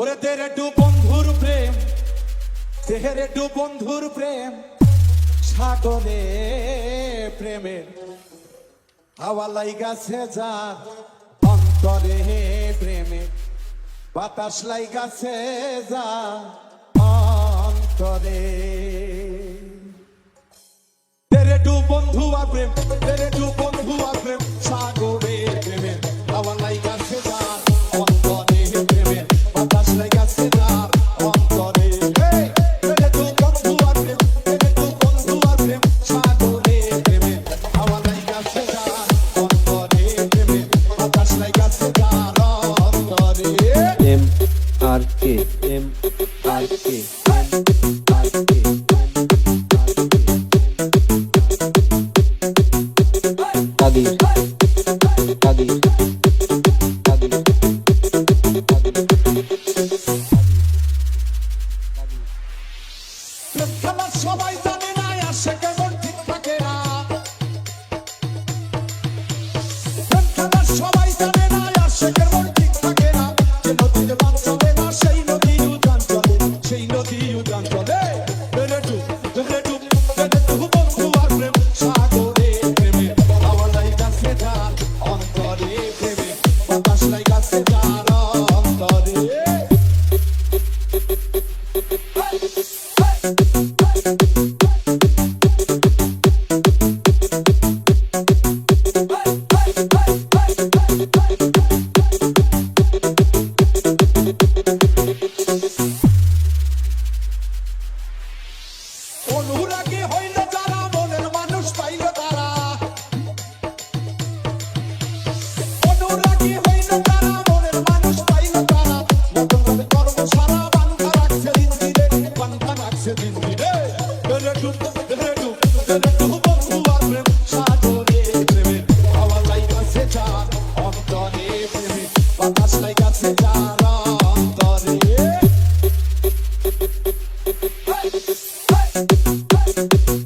ওরে তের টু বন্ধুর প্রেম দেহের টু বন্ধুর প্রেম, সাগরে প্রেমের হাওয়া লাইগাছে যা অন্তরে প্রেমে, বাতাস লাইগাছে যা অন্তরে। তেরে টু বন্ধু আর প্রেম তেরে টু বন্ধু আর প্রেম। আর কে এম আর কে কাদির কাদির সবাই জানে সেদিন ফিরে রেডু রেডু রেডু বহু আসবে সাজনে প্রেমে আমার লাইকা সে চার অন্তরে প্রেমে বাতাস লাইকা সে চার অন্তরে Hey! Hey!